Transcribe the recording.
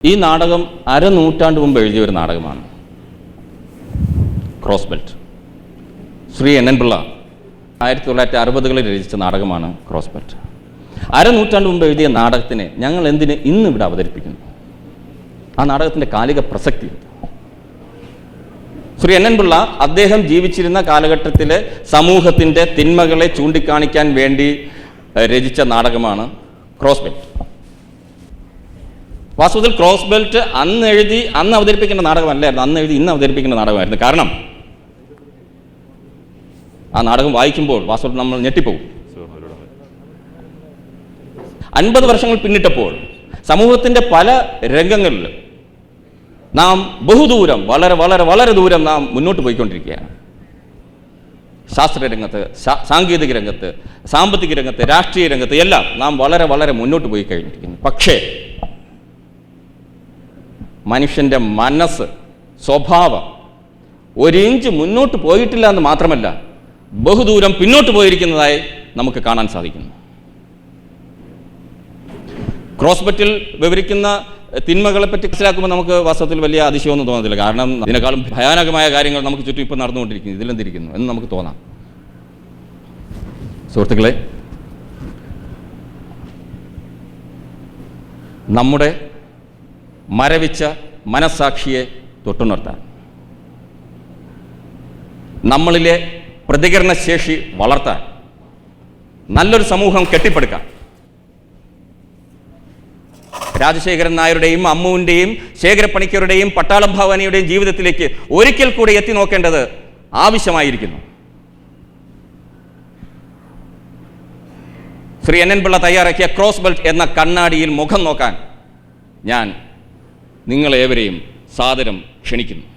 ഈ നാടകം അരനൂറ്റാണ്ട് മുമ്പ് എഴുതിയ ഒരു നാടകമാണ്. Cross belt Shri N N Pillai ആയിരത്തി തൊള്ളായിരത്തി അറുപതുകളിൽ രചിച്ച നാടകമാണ് ക്രോസ് ബെൽറ്റ് അരനൂറ്റാണ്ട് മുമ്പ് എഴുതിയ നാടകത്തിനെ ഞങ്ങൾ എന്തിന് ഇന്ന് ഇവിടെ അവതരിപ്പിക്കുന്നു? ആ നാടകത്തിന്റെ കാലിക പ്രസക്തി ശ്രീ എൻ എൻ പിള്ള അദ്ദേഹം ജീവിച്ചിരുന്ന കാലഘട്ടത്തിലെ സമൂഹത്തിന്റെ തിന്മകളെ ചൂണ്ടിക്കാണിക്കാൻ വേണ്ടി രചിച്ച നാടകമാണ് ക്രോസ് ബെൽറ്റ് വാസ്തവത്തിൽ ക്രോസ് ബെൽറ്റ് അന്ന് എഴുതി അന്ന് അവതരിപ്പിക്കേണ്ട നാടകമല്ലായിരുന്നു. അന്ന് എഴുതി ഇന്ന് അവതരിപ്പിക്കേണ്ട നാടകമായിരുന്നു. കാരണം ആ നാടകം വായിക്കുമ്പോൾ വാസ്തവത്തിൽ നമ്മൾ ഞെട്ടിപ്പോകും. അൻപത് വർഷങ്ങൾ പിന്നിട്ടപ്പോൾ സമൂഹത്തിന്റെ പല രംഗങ്ങളിൽ നാം ബഹുദൂരം വളരെ വളരെ വളരെ ദൂരം നാം മുന്നോട്ട് പോയിക്കൊണ്ടിരിക്കുകയാണ്. ശാസ്ത്ര രംഗത്ത് സാങ്കേതിക രംഗത്ത് സാമ്പത്തിക രംഗത്ത് രാഷ്ട്രീയ രംഗത്ത് എല്ലാം നാം വളരെ വളരെ മുന്നോട്ട് പോയി കഴിഞ്ഞിരിക്കുന്നു പക്ഷേ മനുഷ്യന്റെ മനസ്സ് സ്വഭാവം ഒരിഞ്ച് മുന്നോട്ട് പോയിട്ടില്ല എന്ന് മാത്രമല്ല ബഹുദൂരം പിന്നോട്ട് പോയിരിക്കുന്നതായി നമുക്ക് കാണാൻ സാധിക്കുന്നു. ക്രോസ്ബറ്റിൽ വിവരിക്കുന്ന തിന്മകളെ പറ്റി മനസ്സിലാക്കുമ്പോൾ നമുക്ക് വാസ്തവത്തിൽ വലിയ അതിശയമൊന്നും തോന്നത്തില്ല. കാരണം ഇതിനേക്കാളും ഭയാനകമായ കാര്യങ്ങൾ നമുക്ക് ചുറ്റും ഇപ്പോൾ നടന്നുകൊണ്ടിരിക്കുന്നു ഇതിലെന്തിരിക്കുന്നു എന്ന് നമുക്ക് തോന്നാം. സുഹൃത്തുക്കളെ നമ്മുടെ മരവിച്ച മനസാക്ഷിയെ തൊട്ടുണർത്താൻ. നമ്മളിലെ പ്രതികരണശേഷി വളർത്താൻ. നല്ലൊരു സമൂഹം കെട്ടിപ്പടുക്കാം രാജശേഖരൻ നായരുടെയും അമ്മുവിന്റെയും ശേഖരപ്പണിക്കരുടെയും പട്ടാളം ഭവാനിയുടെയും ജീവിതത്തിലേക്ക് ഒരിക്കൽ കൂടി എത്തി നോക്കേണ്ടത് ആവശ്യമായിരിക്കുന്നു. ശ്രീ എൻ എൻ പിള്ള തയ്യാറാക്കിയ ക്രോസ് ബെൽറ്റ് എന്ന കണ്ണാടിയിൽ മുഖം നോക്കാൻ ഞാൻ നിങ്ങളേവരെയും സാദരം ക്ഷണിക്കുന്നു.